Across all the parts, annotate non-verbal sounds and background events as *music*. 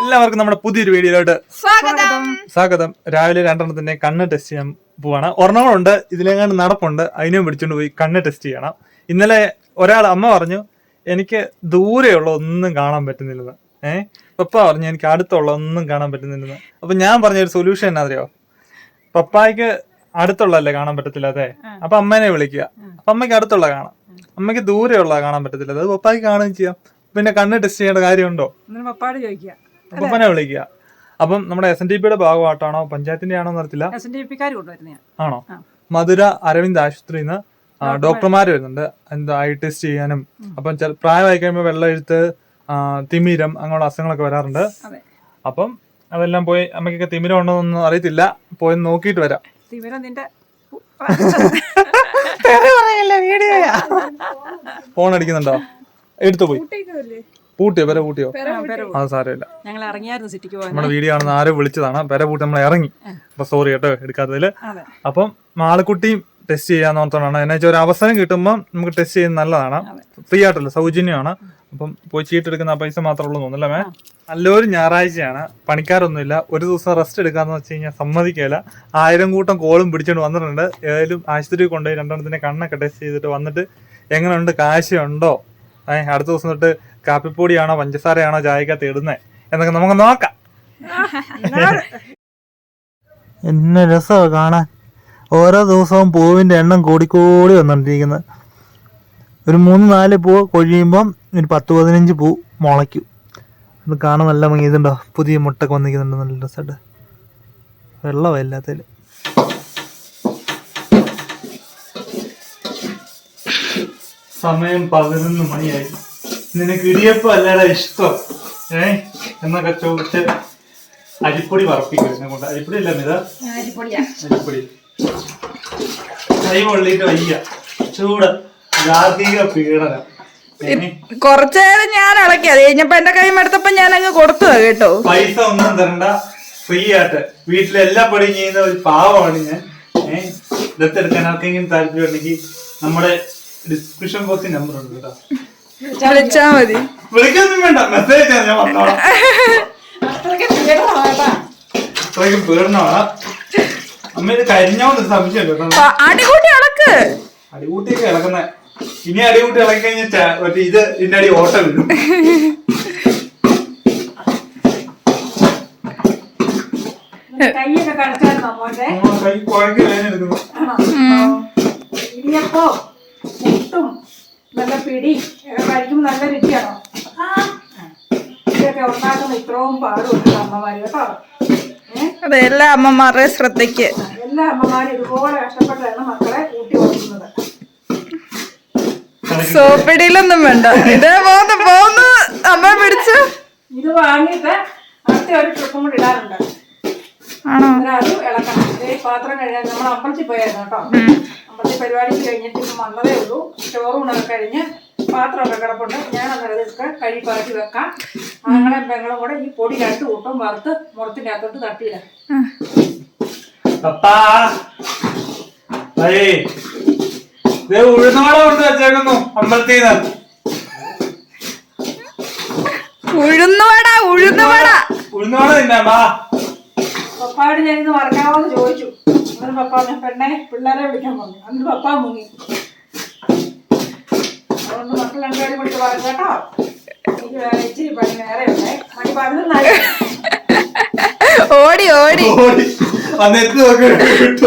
എല്ലാവർക്കും നമ്മുടെ പുതിയൊരു വീഡിയോയിലോട്ട് സ്വാഗതം. സ്വാഗതം. രാവിലെ തന്നെ കണ്ണ് ടെസ്റ്റ് ചെയ്യാൻ പോവാണ്. ഒരെണ്ണമുണ്ട്. ഇതിലെങ്ങാണ്ട് നടപ്പുണ്ട്. അതിനും പിടിച്ചോണ്ട് പോയി കണ്ണ് ടെസ്റ്റ് ചെയ്യണം. ഇന്നലെ ഒരാൾ അമ്മ പറഞ്ഞു എനിക്ക് ദൂരെയുള്ള ഒന്നും കാണാൻ പറ്റുന്നില്ലെന്ന്. ഏഹ് പപ്പ പറഞ്ഞു എനിക്ക് അടുത്തുള്ള ഒന്നും കാണാൻ പറ്റുന്നില്ലെന്ന്. അപ്പൊ ഞാൻ പറഞ്ഞ ഒരു സൊല്യൂഷൻ എന്നാ അറിയോ? പപ്പായ്ക്ക് അടുത്തുള്ളല്ലേ കാണാൻ പറ്റത്തില്ലാതെ അപ്പൊ അമ്മേനെ വിളിക്കുക. അപ്പൊ അമ്മയ്ക്ക് അടുത്തുള്ള കാണാം. അമ്മയ്ക്ക് ദൂരെയുള്ള കാണാൻ പറ്റത്തില്ല. അത് പപ്പായ്ക്ക് കാണുകയും ചെയ്യാം. പിന്നെ കണ്ണ് ടെസ്റ്റ് ചെയ്യേണ്ട കാര്യമുണ്ടോ? ഉണ്ടോ പപ്പാട് ചോദിക്കുക. വിളിക്കുക. അപ്പം നമ്മുടെ എസ് എൻ ഡി പിയുടെ ഭാഗമായിട്ടാണോ പഞ്ചായത്തിന്റെ ആണോ നടത്തില്ല എസ് എൻ ഡി പിക്കാർ കൊണ്ടുവരുന്ന ആണോ? മധുര അരവിന്ദ് ആശുപത്രിയിൽ നിന്ന് ഡോക്ടർമാർ വരുന്നുണ്ട്. എന്താ ഐ ടെസ്റ്റ് ചെയ്യാനും. അപ്പം പ്രായമായി കഴിയുമ്പോൾ വെള്ളമെഴുത്ത് തിമിരം അങ്ങനെയുള്ള അസുഖങ്ങളൊക്കെ വരാറുണ്ട്. അപ്പം അതെല്ലാം പോയി അമ്മയ്ക്കൊക്കെ തിമിരം ഉണ്ടോ എന്നൊന്നും അറിയത്തില്ല. പോയി നോക്കിയിട്ട് വരാം. തിമിരം നിന്റെ *laughs* ഫോൺ അടിക്കുന്നുണ്ടോ? എടുത്തു പോയി. പൂട്ടിയോ? പെര പൂട്ടിയോ? അത് സാരമില്ല. ഞങ്ങൾ ഇറങ്ങിയായിരുന്നു സിറ്റിക്ക് പോകാൻ. നമ്മുടെ വീഡിയോ ആണെന്ന് ആരോ വിളിച്ചതാണ്. പെര പൂട്ടി നമ്മൾ ഇറങ്ങി. അപ്പൊ സോറി കേട്ടോ എടുക്കാത്തതിൽ അപ്പം മാളക്കുട്ടിയും ടെസ്റ്റ് ചെയ്യാന്ന് ഓർത്താണ് എന്നു വെച്ചാൽ ഒരു അവസരം കിട്ടുമ്പോൾ നമുക്ക് ടെസ്റ്റ് ചെയ്യുന്നത് നല്ലതാണ്. ഫ്രീ ആയിട്ടല്ല സൗജന്യമാണ്. അപ്പം പോയി ചീട്ടെടുക്കുന്ന ആ പൈസ മാത്രമേ ഉള്ളൂ തോന്നില്ല മേ? നല്ലൊരു ഞായറാഴ്ചയാണ്. പണിക്കാരൊന്നുമില്ല. ഒരു ദിവസം റെസ്റ്റ് എടുക്കാന്ന് വെച്ച് കഴിഞ്ഞാൽ സമ്മതിക്കില്ല ആയിരം കൂട്ടം കോളും പിടിച്ചോണ്ട് വന്നിട്ടുണ്ട്. ഏതായാലും ആശുപത്രിയിൽ കൊണ്ടുപോയി രണ്ടെണ്ണത്തിന്റെ കണ്ണൊക്കെ ടെസ്റ്റ് ചെയ്തിട്ട് വന്നിട്ട് എങ്ങനെയുണ്ട്? കാശുണ്ടോ? ഏഹ് അടുത്ത ദിവസം തൊട്ട് കാപ്പിപ്പൊടിയാണോ പഞ്ചസാരയാണോ ചായക്കകത്ത് ഇടുന്നത് എന്നൊക്കെ നമുക്ക് നോക്കാം. എന്നെ രസമാണ് കാണാൻ. ഓരോ ദിവസവും പൂവിന്റെ എണ്ണം കൂടിക്കൂടി വന്നോണ്ടിരിക്കുന്നത് ഒരു മൂന്ന് നാല് പൂ കൊഴിയുമ്പം ഒരു പത്ത് പതിനഞ്ച് പൂ മുളയ്ക്കും. അത് കാണാൻ നല്ല മങ്ങിയതുണ്ടോ ഇതുണ്ടോ? പുതിയ മുട്ടൊക്കെ വന്നിരിക്കുന്നുണ്ട്. നല്ല രസമായിട്ട് വെള്ളമാണ് എല്ലാത്തിൽ സമയം പതിനൊന്ന് മണിയായി. നിനക്ക് ഇടിയപ്പം അല്ലടാ ഇഷ്ടം. ഏ? എന്നൊക്കെ ചോദിച്ച് അരിപ്പൊടി വറപ്പിക്കും എന്നെ കൊണ്ട്. അരിപ്പൊടി അല്ല മിത? അരിപ്പൊടി. കൈ കൊള്ളിട്ട് വയ്യ. ചൂട്. പീഡനം. ഏ? കുറച്ചേരം ഞാൻ ഇളക്കി. അത് കഴിഞ്ഞപ്പോ എന്റെ കൈ എടുത്തപ്പോ ഞാൻ അങ്ങ് കൊടുത്തതാ കേട്ടോ. പൈസ ഒന്നും തരണ്ട. ഫ്രീ ആയിട്ട്. വീട്ടിലെ എല്ലാ പണിയും ചെയ്യുന്ന ഒരു പാവമാണ് ഞാൻ. ഏഹ് ദത്തെടുക്കാൻ ആർക്കെങ്കിലും താല്പര്യം ഉണ്ടെങ്കിൽ നമ്മുടെ ഡിസ്ക്രിപ്ഷൻ ബോക്സിൽ നമ്പർ ഉണ്ട് കേട്ടോ. വിളിച്ചാ മതി. വിളിക്കൊന്നും വേണ്ട. മെസ്സേജ് ഞാൻ വന്നോളാം. അത്രയ്ക്കും പീഡനമാണ്. അമ്മ ഇത് കരിഞ്ഞോന്ന് സംശയം കേട്ടോ. അടികൂട്ടി ഇളക്ക്. അടികൂട്ടിയൊക്കെ ഇളക്കുന്ന. ഇനി അടികൂട്ടി ഇളക്കി കഴിഞ്ഞാൽ ഇത് ഇതിന്റെ അടി ഓട്ടം വരും ഇടിയപ്പോ പുട്ടും നല്ല പിടി കഴിക്കുമ്പോൾ നല്ല രുചിയാണോ? ഇതൊക്കെ ഉണ്ടാക്കുന്ന ഇത്രയും പാടുണ്ട് അമ്മമാര് കേട്ടോ. അതെ എല്ലാ അമ്മമാരുടെ ശ്രദ്ധയ്ക്ക്. എല്ലാ അമ്മമാരും ഇതുപോലെ കഷ്ടപ്പെട്ടാണ് മക്കളെ കൂട്ടി വളർത്തുന്നത്. സോപ്പിടിയിലൊന്നും വേണ്ട. ഇതേ പോന്ന് പോന്ന്. അമ്മ പിടിച്ചു. ഇത് വാങ്ങിയിട്ട് അടുത്ത ഒരു ട്രിപ്പും കൂടി ഇടാറുണ്ട്. ആണോ? അത് ഇളക്കണം. ഇതേ പാത്രം കഴിയാൻ നമ്മൾ അമ്പലത്തിൽ പോയായിരുന്നു കേട്ടോ. അമ്പലത്തിൽ പരിപാടി കഴിഞ്ഞിട്ട് ഇപ്പം വന്നതേ ഉള്ളൂ. ചോറൂണൊക്കെ കഴിഞ്ഞ് പാത്രമൊക്കെ കിടപ്പുണ്ട്. ഞാൻ അന്നേരം ഇതൊക്കെ കഴി പാറ്റി വെക്കാം. ആങ്ങളെ പെങ്ങളും കൂടെ ഈ പൊടി രണ്ട് കൂട്ടും വറുത്ത് മുറത്തിന്റെ അകത്തോട്ട് തട്ടിയിടാം. ഉഴുന്നോടെ കൊടുത്ത് വെച്ചേക്കുന്നു അമ്പലത്തിൽ നിന്ന് ഉഴുന്നുവട. ഉഴുന്നുവട ഉഴുന്നോടെ തിന്നാ പപ്പായോട് ഞാൻ ഇന്ന് മറക്കാമോന്ന് ചോദിച്ചു. എന്നിട്ട് പപ്പ ഞാൻ പെണ്ണെ പിള്ളേരെ വിളിക്കാൻ പറഞ്ഞു. അന്ന് പപ്പ മുങ്ങി. അതുകൊണ്ട് മക്കൾ രണ്ടുപേരും വിളിച്ച് പറഞ്ഞു കേട്ടോ എനിക്ക് വേറെ ഇച്ചിരി പണി വേറെ ഉണ്ടേ. മണി പതിനൊന്നായി ഓടി ഓടി. ഓടി.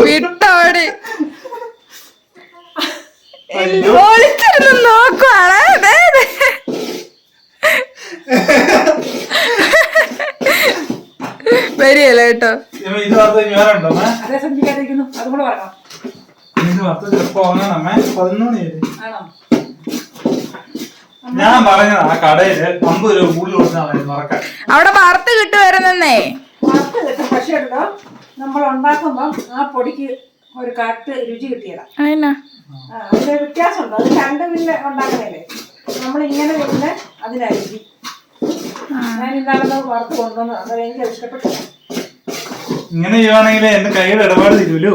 വിട്ടോടി. നോക്കുവാണ്. വരികയല്ല കേട്ടോ? ഇത് വാർത്ത ഞാനുണ്ടോ അതേ പറയാം ഇത് വാർത്ത പതിനൊന്ന് ഞാൻ പറഞ്ഞത് ആ കടയിൽ അമ്പത് രൂപ കൂടുതൽ കൊടുത്താൽ മറക്കാൻ. അവിടെ വറുത്ത് കിട്ടുമായിരുന്നേ വറുത്ത് കിട്ടും പക്ഷേ നമ്മൾ ഉണ്ടാക്കുമ്പോ ആ പൊടിക്ക് ഒരു കറക്റ്റ് രുചി കിട്ടിയതാണ് അതിന്റെ വ്യത്യാസമുണ്ട്. അത് രണ്ട് പിന്നെ ഉണ്ടാക്കുന്നതല്ലേ നമ്മൾ ഇങ്ങനെ വരുന്ന അതിനാ രുചി ഞാൻ ഇന്നാളത് വറുത്ത് കൊണ്ടുവന്നു അത് എനിക്ക് ഇഷ്ടപ്പെട്ടു. ഇഷ്ടപ്പെട്ടില്ല ഇങ്ങനെ ചെയ്യുവാണെങ്കിൽ എന്റെ കയ്യുടെ ഇടപാട് തരുമല്ലോ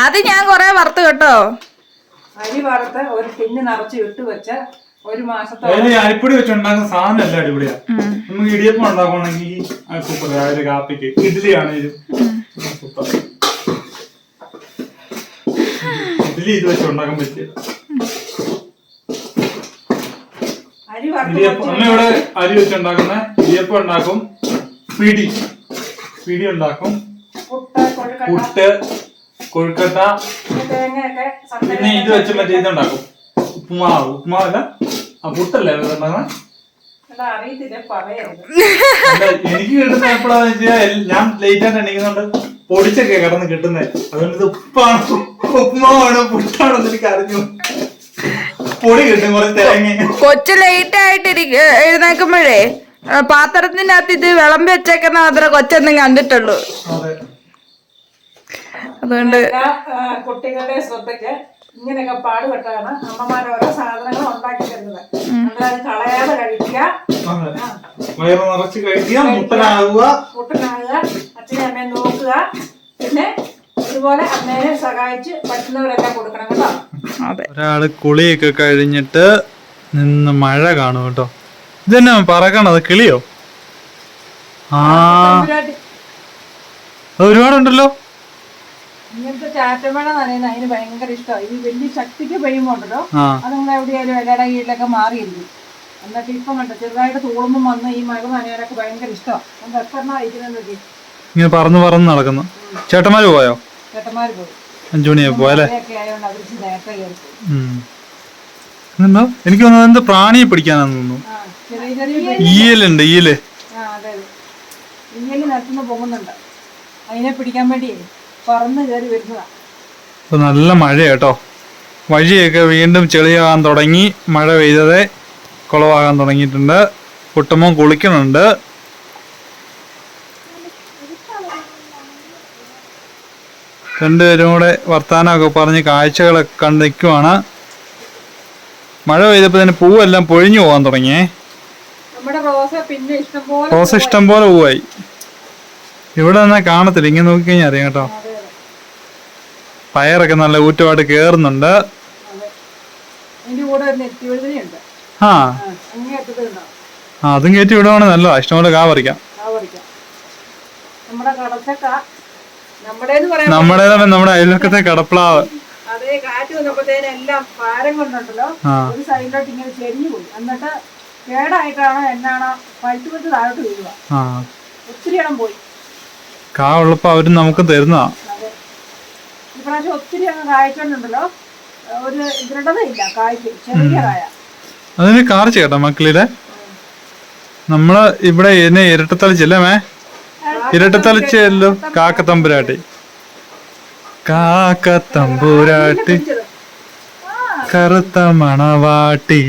അത് ഞാൻ കൊറേ വറുത്ത് കേട്ടോ. അരി വറുത്ത് ഒരു പിന്നെ നിറച്ച് ഇട്ട് വെച്ച് ഒരു മാസത്തോളം അരിപ്പൊടി അരിപ്പൊടി വെച്ചുണ്ടാക്കുന്ന സാധനം അല്ല അടിപൊളിയാ. നമുക്ക് ഇടിയപ്പം ഉണ്ടാക്കണമെങ്കിൽ സൂപ്പർ രാവിലെ കാപ്പിക്ക് ഇഡ്ഡലി ആണെങ്കിലും സൂപ്പർ. ഇത് വെച്ച് ഉണ്ടാക്കാൻ പറ്റിയ. അരി വറുത്ത് ഇടിയപ്പം. അമ്മ ഇവിടെ അരി വെച്ചുണ്ടാക്കുന്ന ഇടിയപ്പം ഉണ്ടാക്കും. പിടി. പിടി ഉണ്ടാക്കും. പുട്ട് കൊഴുക്കട്ട. പിന്നെ ഇത് വെച്ച് മറ്റേ ഇതുണ്ടാക്കും ഉപ്പുമാവ്. ഉപ്പുമാവല്ല. ആ പുട്ടല്ലേ അറിയത്തില്ല എനിക്ക് കിട്ടുന്ന എപ്പോഴാന്ന് വെച്ചാൽ ഞാൻ ലേറ്റ് ആയിട്ട് എണീക്കുന്നുണ്ട്. പൊടിച്ചൊക്കെ കിടന്ന് കിട്ടുന്നത് അതുകൊണ്ട് ഇത് ഉപ്പാണ്. ഉപ്പുമാണോ പുട്ടാണോ എന്ന് എനിക്ക് അറിഞ്ഞു പൊടി കിട്ടും കുറച്ച് തിരങ്ങി കൊച്ചു ലേറ്റ് ആയിട്ട് എഴുന്നേക്കുമ്പോഴേ പാത്രത്തിന്റെ പാത്രത്തിനകത്ത് ഇത് വിളമ്പി വെച്ചേക്കുന്ന മാത്രമേ കൊച്ചൊന്നും കണ്ടിട്ടുള്ളൂ. അതുകൊണ്ട് കുട്ടികളുടെ ശ്രദ്ധയ്ക്ക് ഇങ്ങനെയൊക്കെ പാടുപെട്ടാണ് അമ്മമാർ ഓരോ സാധനങ്ങൾ ഉണ്ടാക്കി തരുന്നത്. നമ്മളത് കളയാതെ കഴിക്കുക. അതെ. വയറ് നിറച്ച് കഴിക്കുക മുട്ടനാകുക. അച്ഛനെ അമ്മയെ നോക്കുക. പിന്നെ ഇതുപോലെ അമ്മേനെ സഹായിച്ച് പറ്റുന്നവരെല്ലാം കൊടുക്കണം കേട്ടോ. അതെ. ഒരാൾ കുളിയൊക്കെ കഴിഞ്ഞിട്ട് നിന്ന് മഴ കാണും കേട്ടോ. ഇതന്നെ പറക്കണത്? കിളിയോ? ആ. ഒരുപാടുണ്ടല്ലോ. ഇങ്ങനത്തെ ചാറ്റമഴ നനയുന്ന അതിന് ഭയങ്കര ഇഷ്ടമാണ് ഈ വലിയ ശക്തിക്ക് പെയ്യുമ്പോ ഉണ്ടല്ലോ ആ. അത് നിങ്ങൾ എവിടെയായാലും ഇലയുടെ കീഴിലൊക്കെ മാറിയിരിക്കും. എന്നിട്ട് ഇപ്പം കണ്ടോ ചെറുതായിട്ട് തൂളുമ്പം വന്ന് ഈ മഴ നനയാനൊക്കെ ഭയങ്കര ഇഷ്ടമാണ് എത്ര അയക്കുന്നത് ഇങ്ങനെ പറന്ന് പറന്ന് നടക്കുന്നു. ചേട്ടന്മാര് പോയോ? ചേട്ടന്മാര് പോയി. അഞ്ചു മണിയായി പോയല്ലേ. എന്തോ എനിക്ക് തോന്നുന്നത് എന്ത് പ്രാണിയെ പിടിക്കാനാന്ന് തോന്നുന്നു. ഈയലുണ്ട് ഈയൽ. ആ നടത്തുന്ന പോകുന്നുണ്ട് അതിനെ പിടിക്കാൻ വേണ്ടി പറന്ന് കയറി വരുന്നതാണ് ഇപ്പൊ നല്ല മഴ കേട്ടോ. വഴിയൊക്കെ വീണ്ടും ചെളിയാകാൻ തുടങ്ങി. മഴ പെയ്തതേ കുളവാകാൻ തുടങ്ങിയിട്ടുണ്ട്. കുട്ടമ്മ കുളിക്കുന്നുണ്ട്. രണ്ടുപേരും കൂടെ വർത്താനമൊക്കെ പറഞ്ഞ് കാഴ്ചകളൊക്കെ കണ്ട് നിൽക്കുവാണ്. മഴ പെയ്തപ്പോൾ തന്നെ പൂവെല്ലാം പൊഴിഞ്ഞു പോകാൻ തുടങ്ങിയേ. റോസ ഇഷ്ടം പോലെ പൂവായി. ഇവിടെ നിന്നാ കാണത്തില്ല. ഇങ്ങനെ നോക്കിക്കഴിഞ്ഞാൽ അറിയാം കേട്ടോ. പയറൊക്കെ നല്ല ഊറ്റമായിട്ട് കേറുന്നുണ്ട്. ആ അതും കയറ്റി വിടുവാണ് നല്ലതാ. ഇഷ്ടംപോലെ കാ പറിക്കാം. നമ്മുടെ നമ്മുടെ അയൽവക്കത്തെ കടപ്ലാവ്. അതേ കാറ്റ് വന്നപ്പോഴത്തേനും എല്ലാം ഭാരം കൊണ്ടുണ്ടല്ലോ. ഒരു സൈഡിലോട്ട് ഇങ്ങനെ ചെരിഞ്ഞു പോയി. എന്നിട്ട് കേടായിട്ടാണോ എന്നാണോ പഴുത്ത് പഴുത്ത് താഴോട്ട് വീഴുക. ആ. ഒത്തിരി ഇടം പോയി. കാ ഉള്ളപ്പോ അവരും നമുക്ക് തരുന്നതാ. ഇപ്രാവശ്യം ഒത്തിരി അങ്ങ് കായ്ക്കുന്നുണ്ടല്ലോ. ഒരു ദൃഢതയില്ല കായ്ക്ക് ചെറിയ കായ. അതിന് കാർ കേട്ടോ മക്കളിലെ നമ്മൾ ഇവിടെ എന്നെ ഇരട്ടത്തളിച്ചല്ലേ ഇരട്ടത്തളിച്ചല്ലോ കാക്കത്തമ്പുരാട്ടി. കാക്കത്തമ്പുരാട്ടി. കറുത്ത മണവാട്ടി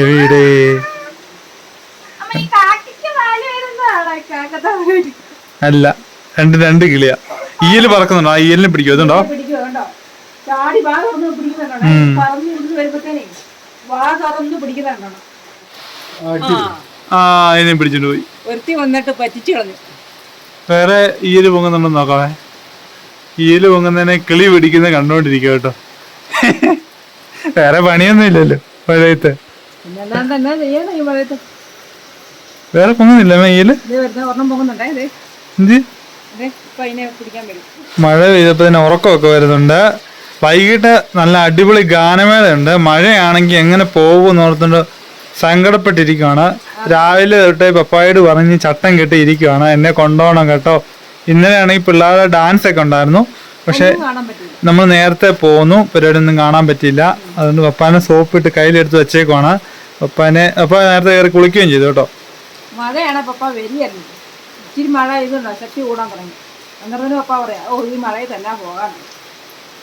എവിടെ? അല്ല രണ്ട് രണ്ട് കിളിയാ. ഈയൽ പറക്കുന്നുണ്ടോ? ആ ഈയലിനെ പിടിക്കും അതുണ്ടോ ചാടി വാ തുറന്ന് പിടിക്കുന്നുണ്ടോ പറഞ്ഞു ഇരുന്ന് വരുമ്പോഴത്തേനെ വാ തുറന്ന് പിടിക്കുന്നുണ്ടോ ആ. അതിനെ പിടിച്ചിട്ട് പോയി. ഒരുത്തി വന്നിട്ട് പറ്റിച്ചു കളഞ്ഞു. വേറെ ഈയൽ പൊങ്ങുന്നുണ്ടോ നോക്കാവേ. ഈയൽ പൊങ്ങുന്നതിനെ കിളി പിടിക്കുന്ന കണ്ടോണ്ടിരിക്കുക കേട്ടോ. വേറെ പണിയൊന്നും ഇല്ലല്ലോ മഴയത്ത് വേറെ പൊങ്ങുന്നില്ല ഈയൽ? മഴ പെയ്തപ്പോ തന്നെ ഉറക്കമൊക്കെ വരുന്നുണ്ട്. വൈകിട്ട് നല്ല അടിപൊളി ഗാനമേളയുണ്ട്. മഴയാണെങ്കിൽ എങ്ങനെ പോകും ഓർത്തുകൊണ്ട് സങ്കടപ്പെട്ടിരിക്കുകയാണ് രാവിലെ തൊട്ടേ പപ്പായോട് പറഞ്ഞ് ചട്ടം കെട്ടി ഇരിക്കുകയാണ് എന്നെ കൊണ്ടോണം കേട്ടോ. ഇന്നലെ ആണെങ്കിൽ പിള്ളേരുടെ ഡാൻസ് ഒക്കെ ഉണ്ടായിരുന്നു. പക്ഷെ നമ്മൾ നേരത്തെ പോന്നു. പരിപാടി ഒന്നും കാണാൻ പറ്റിയില്ല. അതുകൊണ്ട് പപ്പാനെ സോപ്പ് ഇട്ട് കയ്യിലെടുത്ത് വെച്ചേക്കുവാണ്. പപ്പാനെ പപ്പ നേരത്തെ കയറി കുളിക്കുകയും ചെയ്തു കേട്ടോ. മഴയാണ് പപ്പ വരികയായിരുന്നു. ഇച്ചിരി മഴ ഇതുണ്ടോ ശക്തി കൂടാൻ തുടങ്ങി. അന്നേരത്തിന് അപ്പ പറയാ ഓ ഈ മഴയത്തെല്ലാം പോകാൻ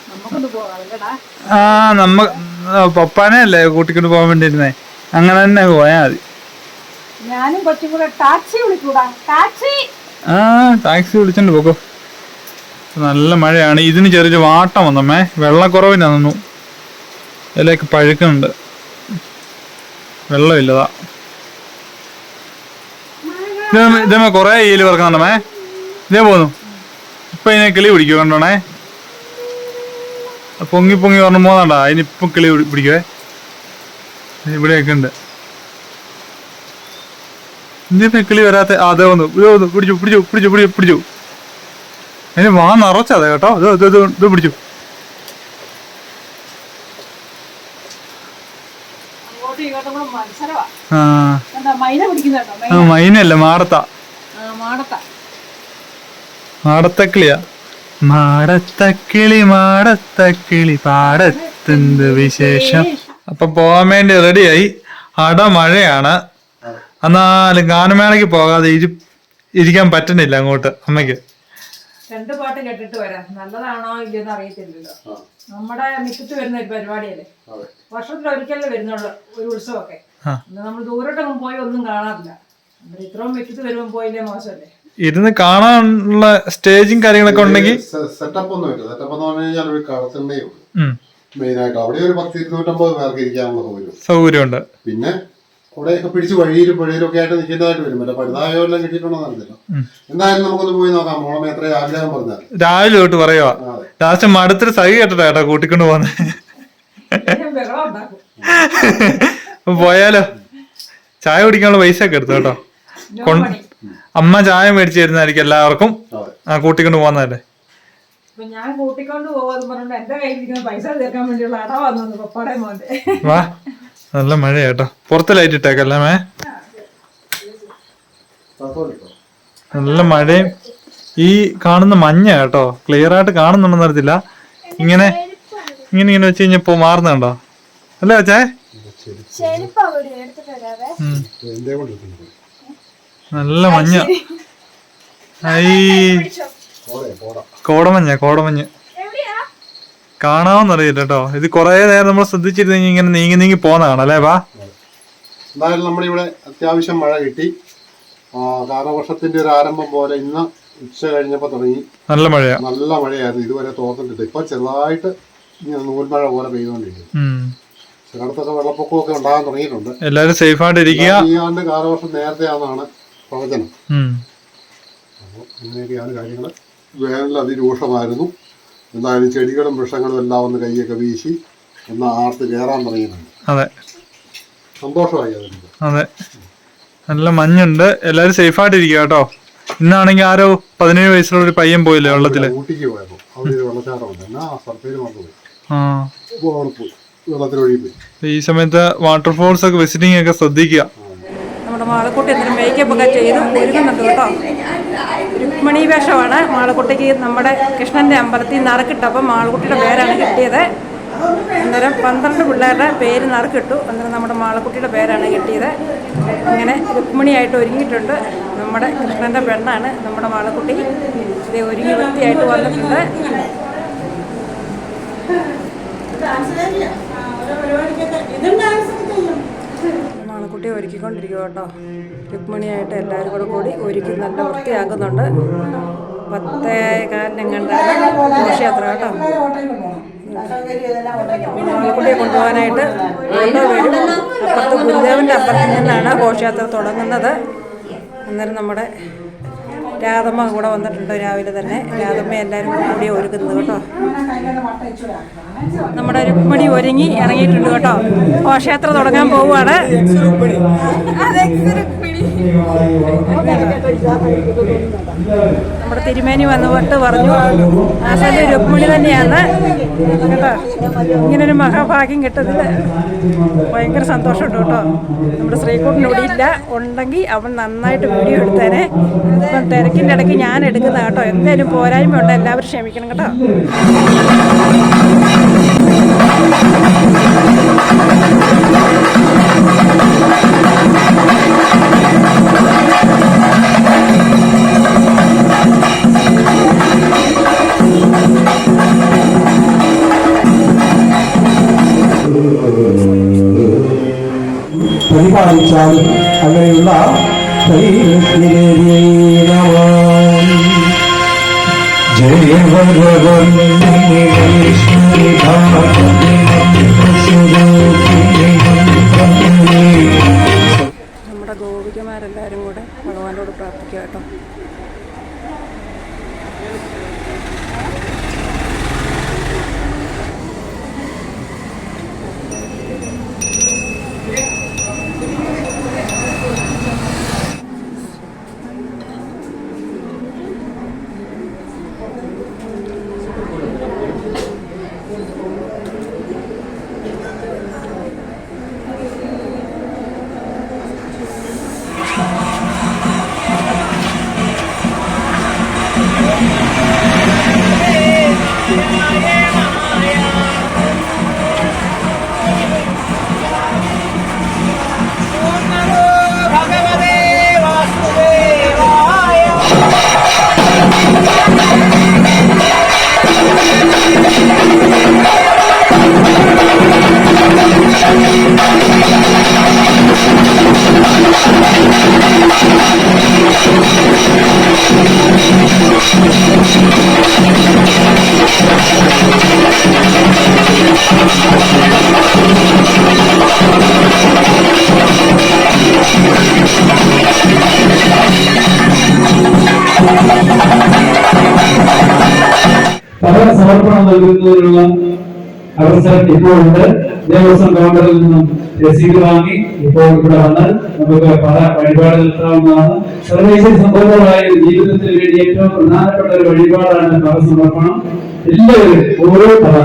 നമുക്കൊന്ന് പോകാം ആ നമ്മ പപ്പാനെ അല്ലേ കൂട്ടിക്കൊണ്ട് പോകാൻ വേണ്ടിയിരുന്നേ? അങ്ങനെ തന്നെ പോയാ മതി. ഞാനും കൊച്ചും കൂടെ ടാക്സി വിളിക്കൂടാ. ടാക്സി! ആ ടാക്സി വിളിച്ചോണ്ട് പോക്കോ. നല്ല മഴയാണ്. ഇതിന് ചെറിയ വാട്ടം വന്നമ്മേ. വെള്ളക്കുറവിന് തന്നു ഇതിലേക്ക് പഴുക്കുന്നുണ്ട്. വെള്ളമില്ലതാ. ഇതേ- ഇതേമേ കൊറേ ഈൽ പറക്കുന്നുണ്ടമ്മേ ഇതേ പോന്നു. ഇപ്പൊ ഇതിനെ കിളി പിടിക്കും കണ്ടോണേ? പൊങ്ങി പൊങ്ങി പറഞ്ഞു പോകണ്ട അതിനിപ്പം കിളി പിടിക്കേ ഇവിടെയൊക്കെ ഉണ്ട്. എന്തിനാ കിളി വരാത്ത? അതെ വന്നു. പിടിച്ചു പിടിച്ചു പിടിച്ചു പിടിച്ചു പിടിച്ചു. അതിന് വാ നിറച്ചതെ കേട്ടോ. ഇത് ഇത് പിടിച്ചു അങ്ങോട്ടും ഇങ്ങോട്ടും കൂടെ മത്സരമാ ആ എന്താ മൈന പിടിക്കുന്നുണ്ടോ ആ, മൈനല്ല മാടത്ത. മാടത്ത. മാടത്തക്കിളിയാ. മാടത്തക്കിളി മാടത്തക്കിളി പാടത്തെന്ത് വിശേഷം? അപ്പൊ പോകാൻ വേണ്ടി റെഡിയായി. അട മഴയാണ് എന്നാലും ഗാനമേളയ്ക്ക് പോകാതെ ഇരി ഇരിക്കാൻ പറ്റുന്നില്ല അങ്ങോട്ട് അമ്മയ്ക്ക്. രണ്ട് പാട്ട് കേട്ടിട്ട് വരാം. നല്ലതാണോ ഇല്ലെന്ന് അറിയത്തില്ലല്ലോ. നമ്മുടെ മിറ്റത്ത് വരുന്ന ഒരു പരിപാടിയല്ലേ? വർഷത്തിൽ ഒരിക്കലേ വരുന്നുള്ളൂ ഒരു ഉത്സവമൊക്കെ. ആ. നമ്മൾ ദൂരോട്ടൊന്നും പോയി ഒന്നും കാണാറില്ല. നമ്മൾ ഇത്രയും മിറ്റത്ത് വരുമ്പോൾ പോയില്ലേ മോശമല്ലേ? ഇരുന്ന് കാണാനുള്ള സ്റ്റേജും കാര്യങ്ങളൊക്കെ ഉണ്ടെങ്കിൽ സെറ്റപ്പ് ഒന്നും ഇല്ല. സെറ്റപ്പ് എന്ന് പറഞ്ഞു കഴിഞ്ഞാൽ ഒരു കടത്തണ്ടേ ആയിട്ട് അവിടെ ഒരു പത്ത് ഇരുന്നൂറ്റമ്പത് പേർക്ക് ഇരിക്കാനുള്ള സൗകര്യം. സൗകര്യമുണ്ട്. പിന്നെ അവിടെയൊക്കെ പിടിച്ച് വഴിയിലും പുഴയിലും ഒക്കെ ആയിട്ട് നിൽക്കുന്നതായിട്ട് വരും. മറ്റേ പഴുതായോ എല്ലാം കിട്ടിയിട്ടുണ്ടോ എന്നറിയില്ല എന്തായാലും നമുക്കൊന്ന് പോയി നോക്കാം. മോളെ എത്ര ആഗ്രഹം പറഞ്ഞാൽ? രാവിലെ തൊട്ട് പറയുക അതെ ലാസ്റ്റ് മടുത്തൊരു സഹി കേട്ടോ ഏട്ടാ കൂട്ടിക്കൊണ്ട് പോന്നെ. പോയാലോ? ചായ കുടിക്കാനുള്ള പൈസ ഒക്കെ എടുത്തു കേട്ടോ? അമ്മ ചായ മേടിച്ചു തരുന്നതായിരിക്കും എല്ലാവർക്കും. ആ കൂട്ടിക്കൊണ്ട് പോകുന്നതല്ലേ അപ്പൊ ഞാൻ കൂട്ടിക്കൊണ്ട് പോകുമെന്ന് പറഞ്ഞുകൊണ്ട് എന്റെ കയ്യിലിരിക്കുന്ന പൈസ തീർക്കാൻ വേണ്ടിയുള്ള അട വന്നു പപ്പാടെ മോന്റെ വാ നല്ല മഴ കേട്ടോ. പുറത്ത് ലൈറ്റ് ഇട്ടേക്കല്ലേ മേ? നല്ല മഴയും ഈ കാണുന്ന മഞ്ഞ കേട്ടോ ക്ലിയർ ആയിട്ട് കാണുന്നുണ്ടെന്ന് അറിയത്തില്ല. ഇങ്ങനെ ഇങ്ങനെ ഇങ്ങനെ വെച്ച് കഴിഞ്ഞപ്പോ മാറുന്നുണ്ടോ അല്ലേ വെച്ചേ. നല്ല മഞ്ഞ. കോടമഞ്ഞ കോടമഞ്ഞ. കാണാമെന്നറിയില്ല കേട്ടോ. ഇത് കൊറേ നേരം നമ്മൾ ശ്രദ്ധിച്ചിരുന്നെങ്കിൽ ഇങ്ങനെ നീങ്ങി നീങ്ങി പോന്നതാണ് അല്ലേ വാ എന്തായാലും നമ്മളിവിടെ അത്യാവശ്യം മഴ കിട്ടി. ആ, കാലവർഷത്തിന്റെ ഒരു ആരംഭം പോലെ ഇന്ന് ഉച്ച കഴിഞ്ഞപ്പോൾ തുടങ്ങി. നല്ല മഴയാ. നല്ല മഴയായിരുന്നു. ഇതുവരെ തോർന്നിട്ടില്ല. ഇപ്പൊ ചെറുതായിട്ട് നൂൽമഴ പോലെ പെയ്തുകൊണ്ടിരിക്കും ചിലടത്തൊക്കെ ചിലയിടത്തൊക്കെ വെള്ളപ്പൊക്കമൊക്കെ ഉണ്ടാകാൻ തുടങ്ങിയിട്ടുണ്ട്. എല്ലാരും സേഫ് ആയിട്ട് ഇരിക്കുക ആണ്ട് കാലവർഷം നേരത്തെയാണെന്നാണ് പ്രവചനം. അങ്ങനെയൊക്കെയാണ് അപ്പോൾ ഇങ്ങനെയൊക്കെയാണ് കാര്യങ്ങൾ വേനൽ അതിരൂക്ഷമായിരുന്നു. എന്തായാലും ചെടികളും വൃക്ഷങ്ങളും എല്ലാം ഒന്ന് കൈയൊക്കെ വീശി ഒന്ന് ആർത്ത് കയറാൻ തുടങ്ങിയിട്ടുണ്ട്. അതെ. സന്തോഷമായി അതിന് അതെ. നല്ല മഞ്ഞുണ്ട്. എല്ലാരും സേഫ് ആയിട്ട് ഇരിക്കുക കേട്ടോ. ഇന്നാണെങ്കിൽ ആരോ പതിനേഴ് വയസ്സുള്ള ഒരു പയ്യൻ പോയില്ലേ വെള്ളത്തിൽ? ഊട്ടിക്ക് പോയപ്പോ. അവിടെ ഒരു വെള്ളച്ചാട്ടമുണ്ട്. എന്നാ സർപ്പേര് മറന്നുപോയി ആ. അപ്പോൾ അവിടെ പോയി. വെള്ളത്തിലൊഴുകി പോയി. ഈ സമയത്ത് വാട്ടർഫോൾസ് ഒക്കെ വിസിറ്റിംഗ് ഒക്കെ ശ്രദ്ധിക്കുക. നമ്മുടെ മാളക്കുട്ടി എന്തെങ്കിലും മേക്കപ്പ് ഒക്കെ ചെയ്ത്. ഒരുങ്ങുന്നുണ്ട് കേട്ടോ. രുക്മണി വേഷമാണ് മാളക്കുട്ടിക്ക് നമ്മുടെ കൃഷ്ണന്റെ അമ്പലത്തിൽ നറുക്കിട്ടപ്പോൾ മാളക്കുട്ടിയുടെ പേരാണ് കിട്ടിയത്. അന്നേരം പന്ത്രണ്ട് പിള്ളേരുടെ പേര് നറുക്കിട്ടു. അന്നേരം നമ്മുടെ മാളക്കുട്ടിയുടെ പേരാണ് കിട്ടിയത്. ഇങ്ങനെ രുക്മിണിയായിട്ട് ഒരുങ്ങിയിട്ടുണ്ട്. നമ്മുടെ കൃഷ്ണന്റെ പെണ്ണാണ് നമ്മുടെ മാളക്കുട്ടി. ഇത് ഒരുങ്ങി വൃത്തിയായിട്ട് വന്നിട്ടുണ്ട്. മാളക്കുട്ടിയെ ഒരുക്കിക്കൊണ്ടിരിക്കുക കേട്ടോ. രുക്മിണിയായിട്ട് എല്ലാവരും കൂടെ കൂടി ഒരുക്കി നല്ല വൃത്തിയാക്കുന്നുണ്ട്. പത്തേ കാലിനെങ്ങാണ്ടാണ് ഘോഷയാത്ര കേട്ടോ. മാളക്കുട്ടിയെ കൊണ്ടുപോകാനായിട്ട് അപ്പുറത്ത് ഗുരുദേവന്റെ അപ്പുറത്ത് നിന്നാണ് ഘോഷയാത്ര തുടങ്ങുന്നത്. അന്നേരം നമ്മുടെ രാധമ്മ കൂടെ വന്നിട്ടുണ്ട് രാവിലെ തന്നെ. രാധമ്മ എല്ലാവരും കൂടെ കൂടി ഒരുക്കുന്നത് കേട്ടോ. നമ്മുടെ രുക്മിണി ഒരുങ്ങി ഇറങ്ങിയിട്ടുണ്ട് കേട്ടോ. ഘോഷയാത്ര തുടങ്ങാൻ പോവുകയാണ്. നമ്മുടെ തിരുമേനി വന്നുകൊണ്ട് പറഞ്ഞു ആശാന്റെ രുക്മിണി തന്നെയാണ്. കേട്ടോ? ഇങ്ങനൊരു മഹാഭാഗ്യം കിട്ടുന്നത് ഭയങ്കര സന്തോഷമുണ്ട് കേട്ടോ. നമ്മുടെ ശ്രീകുട്ടൻ ഇവിടെ ഇല്ല. ഉണ്ടെങ്കിൽ അവൻ നന്നായിട്ട് വീഡിയോ എടുത്തേനെ. ഇപ്പം തിരക്കിന്റെ ഇടയ്ക്ക് ഞാൻ എടുക്കുന്ന കേട്ടോ. എന്തായാലും പോരായ്മ ഉണ്ട്. എല്ലാവരും ക്ഷമിക്കണം കേട്ടോ. പരിപാലിച്ചാൽ അങ്ങനെയുള്ള ജയ ഭഗവൻ കഴിക്കുക കേട്ടോ സമർപ്പണം നൽകുന്നതിനുള്ള അവസരം ഇപ്പോൾ ഉണ്ട് ദേവസ്വം കൗണ്ടറിൽ നിന്നും രസീത് വാങ്ങി ഇപ്പോൾ ഇവിടെ വന്ന് നമുക്ക് പല വഴിപാട് നടത്താവുന്നതാണ് സർവേശ്വര സമ്പന്നമായ ജീവിതത്തിന് വേണ്ടി ഏറ്റവും പ്രധാനപ്പെട്ട ഒരു വഴിപാടാണ് പല സമർപ്പണം എല്ലാവരും ഓരോ പല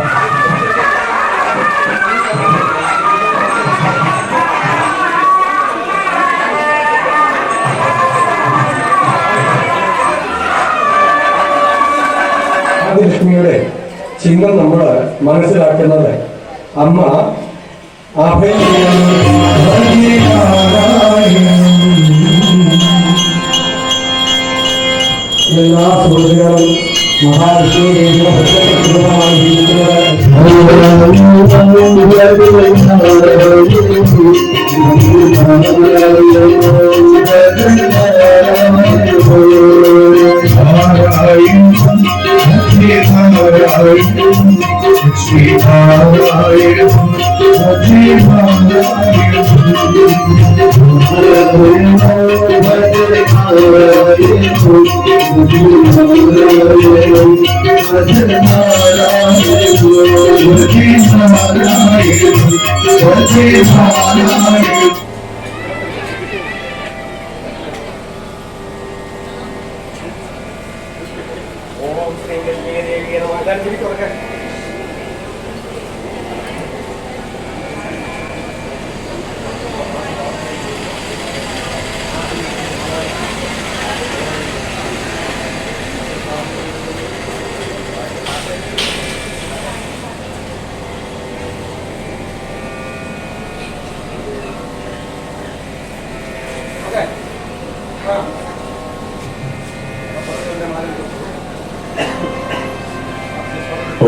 മനസ്സിലാക്കുന്നത് അമ്മ അഭയം എല്ലാ സുഹൃത്തുക്കളും മഹാവിഷ്ണു ദേവിയുടെ പ്രത്യേകമായി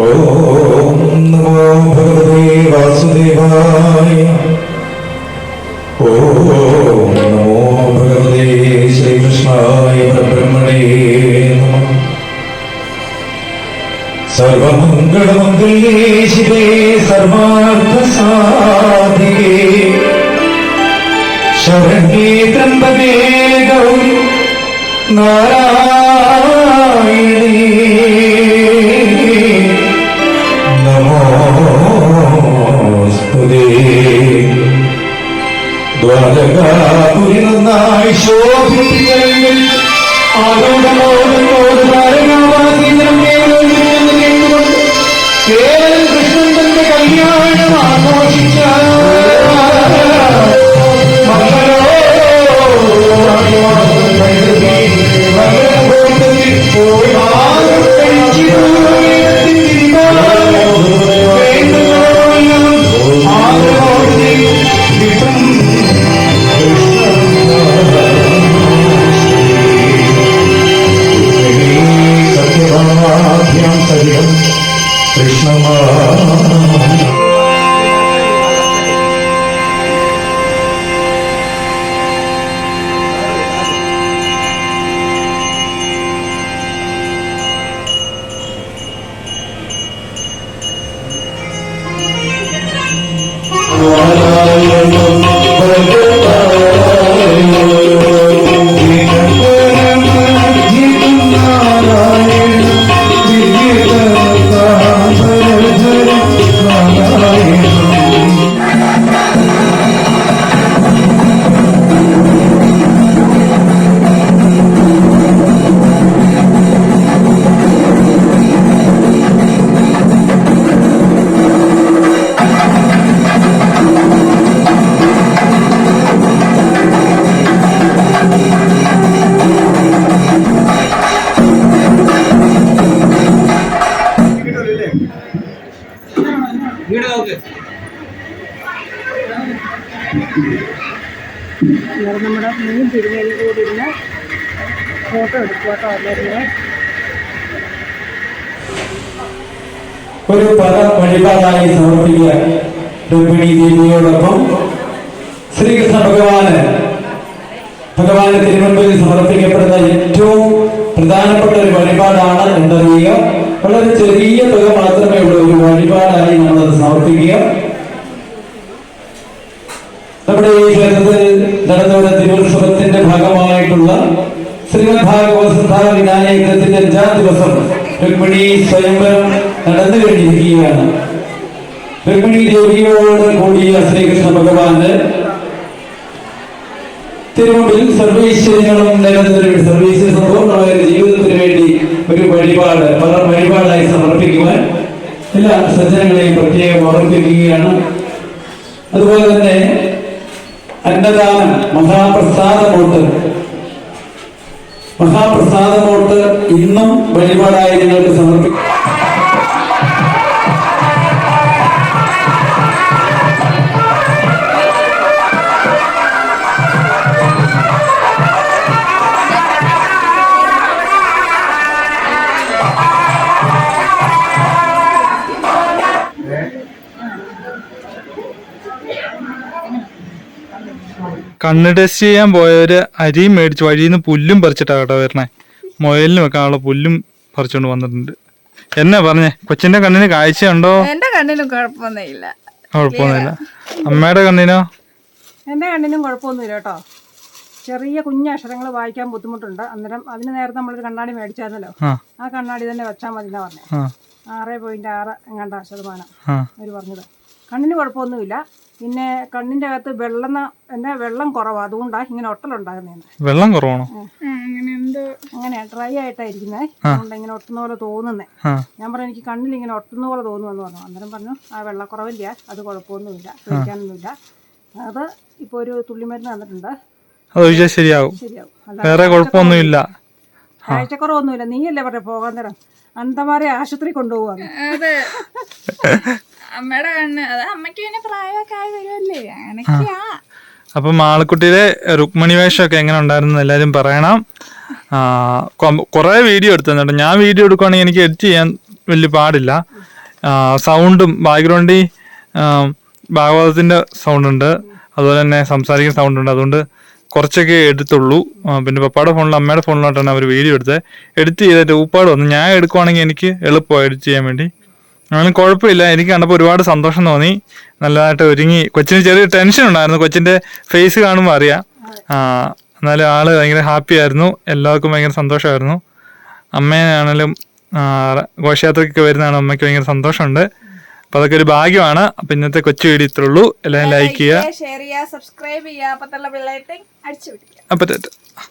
ഓം നമോ ഭഗവതേ വാസുദേവായ. ഓം നമോ ഭഗവതേ ശ്രീകൃഷ്ണായ പരബ്രഹ്മണേ സർവമംഗളമംഗളേ ശിവേ സർവാർത്ഥസാധികേ. ശരണ്യേ ത്രംബകേ ഗൗരി നാരായണീ നന്നായി ശോഭിപ്പിക്കൽ ഒരു പദ വഴിപാടായി സമർപ്പിക്കുക. രുക്മിണി ദേവിയോടൊപ്പം ശ്രീകൃഷ്ണ ഭഗവാന്. ഭഗവാന് തിരുമുൻപിൽ സമർപ്പിക്കപ്പെടുന്ന ഏറ്റവും പ്രധാനപ്പെട്ട ഒരു വഴിപാടാണ് എന്തറിയുക വളരെ ചെറിയ തുക മാത്രമേ ഉള്ളൂ ഒരു വഴിപാടായി നമ്മളത് സമർപ്പിക്കുക നമ്മുടെ ഈ ക്ഷേത്രത്തിൽ നടന്നുവരുന്ന തിരുവുത്സവത്തിന്റെ ഭാഗമായിട്ടുള്ള ശ്രീമദ് ഭാഗവത സന്ധാ വിനായകത്തിന്റെ അഞ്ചാം ദിവസം രുക്മിണി സ്വയംവരം നടന്നു കഴിഞ്ഞിരിക്കുകയാണ്. രുക്മിണി ദേവിയോട് കൂടിയ ശ്രീകൃഷ്ണ ഭഗവാന് തിരുമുമ്പിൽ സർവീശ്വരങ്ങളും നിരന്തരം സർവീശ്വര സമ്പൂർണമായ ജീവിതത്തിന് വേണ്ടി ഒരു വഴിപാട് വഴിപാടായി സമർപ്പിക്കുവാൻ എല്ലാ സജ്ജനങ്ങളെയും പ്രത്യേകം ഓർമ്മിപ്പിക്കുകയാണ്. അതുപോലെ തന്നെ അന്നദാനം മഹാപ്രസാദമോട്ട് മഹാപ്രസാദമോട്ട് ഇന്നും വഴിപാടായി നിങ്ങൾക്ക് സമർപ്പിക്കും. കണ്ണ് ടെസ്റ്റ് ചെയ്യാൻ പോയവര് അരിയും മേടിച്ച് വഴിയിൽ നിന്ന് പുല്ലും പറിച്ചിട്ടാ കേട്ടോ വരണേ. മുയലിന് വെക്കാനുള്ള പുല്ലും പറിച്ചുകൊണ്ട് വന്നിട്ടുണ്ട്. എന്നാ പറഞ്ഞേ കൊച്ചിന്റെ കണ്ണിന് കാഴ്ചയുണ്ടോ? എന്റെ കണ്ണിനും കുഴപ്പമൊന്നുമില്ല. കുഴപ്പമൊന്നുമില്ല. അമ്മയുടെ കണ്ണിനോ? എന്റെ കണ്ണിനും കുഴപ്പമൊന്നുമില്ല കേട്ടോ. ചെറിയ കുഞ്ഞു അക്ഷരങ്ങൾ വായിക്കാൻ ബുദ്ധിമുട്ടുണ്ട്. അന്നേരം അതിന് നേരത്തെ നമ്മളൊരു കണ്ണാടി മേടിച്ചായിരുന്നല്ലോ. ആ. കണ്ണാടി തന്നെ വെച്ചാൽ മതി എന്നാ പറഞ്ഞത് ആറ് പോയിന്റ് ആറ് എങ്ങാണ്ട ശതമാനം അവർ അവർ പറഞ്ഞത്. കണ്ണിന് കുഴപ്പമൊന്നുമില്ല. പിന്നെ കണ്ണിന്റെ അകത്ത് വെള്ളം എന്നാ വെള്ളം കുറവാ. അതുകൊണ്ടാണ് ഇങ്ങനെ ഒട്ടലുണ്ടാകുന്നത് വെള്ളം കുറവാണോ? അങ്ങനെ എന്തോ അങ്ങനെ ഡ്രൈ ആയിട്ടായിരിക്കുന്നേ. അതുകൊണ്ട് ഇങ്ങനെ ഒട്ടുന്ന പോലെ തോന്നുന്നേ ഞാൻ പറഞ്ഞു എനിക്ക് കണ്ണിൽ ഇങ്ങനെ ഒട്ടുന്ന പോലെ തോന്നുമെന്ന് പറഞ്ഞു. അന്നേരം പറഞ്ഞു ആ വെള്ളക്കുറവില്ല. അത് കുഴപ്പമൊന്നുമില്ല. കഴിക്കാനൊന്നുമില്ല അത് ഇപ്പൊ ഒരു തുള്ളിമരുന്ന് തന്നിട്ടുണ്ട്. അത് ശരിയാവും. ശരിയാവും. വേറെ കുഴപ്പമൊന്നുമില്ല. കാഴ്ചക്കുറവൊന്നുമില്ല. നീയല്ലേ പറഞ്ഞ പോകാൻ നേരം. അന്തമാരെ ആശുപത്രി കൊണ്ടുപോകാന്ന് അതെ. *laughs* അമ്മയുടെ കണ്ണ്. അത് അമ്മയ്ക്ക് പിന്നെ പ്രായമൊക്കെ ആയി വരുമല്ലേ അങ്ങനെയൊക്കെയാ. അപ്പം മാളക്കുട്ടിയുടെ രുക്മണി വേഷമൊക്കെ എങ്ങനെ ഉണ്ടായിരുന്നു എല്ലാവരും പറയണം. കുറേ വീഡിയോ എടുത്തു ഞാൻ വീഡിയോ എടുക്കുവാണെങ്കിൽ എനിക്ക് എഡിറ്റ് ചെയ്യാൻ വലിയ പാടില്ല. സൗണ്ടും ബാക്ക്ഗ്രൗണ്ടിൽ സൗണ്ട് ഉണ്ട് അതുപോലെ തന്നെ സംസാരിക്കുന്ന സൗണ്ട് ഉണ്ട് അതുകൊണ്ട് കുറച്ചൊക്കെ എടുത്തുള്ളൂ. പിന്നെ പപ്പയുടെ ഫോണിൽ അമ്മയുടെ ഫോണിലോട്ടാണ് അവർ വീഡിയോ എടുത്തത്. എഡിറ്റ് ചെയ്തിട്ട് ഊപ്പാട് വന്നു. ഞാൻ എടുക്കുവാണെങ്കിൽ എനിക്ക് എളുപ്പമായി എഡിറ്റ് ചെയ്യാൻ വേണ്ടി. അങ്ങനെ കുഴപ്പമില്ല. എനിക്ക് കണ്ടപ്പോൾ ഒരുപാട് സന്തോഷം തോന്നി. നല്ലതായിട്ട് ഒരുങ്ങി. കൊച്ചിന് ചെറിയ ടെൻഷൻ ഉണ്ടായിരുന്നു. കൊച്ചിന്റെ ഫേസ് കാണുമ്പോൾ അറിയാം. ആ എന്നാലും ആൾ ഭയങ്കര ഹാപ്പി ആയിരുന്നു. എല്ലാവർക്കും ഭയങ്കര സന്തോഷമായിരുന്നു. അമ്മേനാണെങ്കിലും ഘോഷയാത്രയ്ക്കൊക്കെ വരുന്നതാണ് അമ്മയ്ക്ക് ഭയങ്കര സന്തോഷമുണ്ട്. അപ്പൊ അതൊക്കെ ഒരു ഭാഗ്യമാണ്. അപ്പൊ ഇന്നത്തെ കൊച്ചു വീഡിയോ ഇത്രേ ഉള്ളൂ. എല്ലാവരും ലൈക്ക് ചെയ്യുക. ഷെയർ ചെയ്യുക സബ്സ്ക്രൈബ് ചെയ്യുക അപ്പം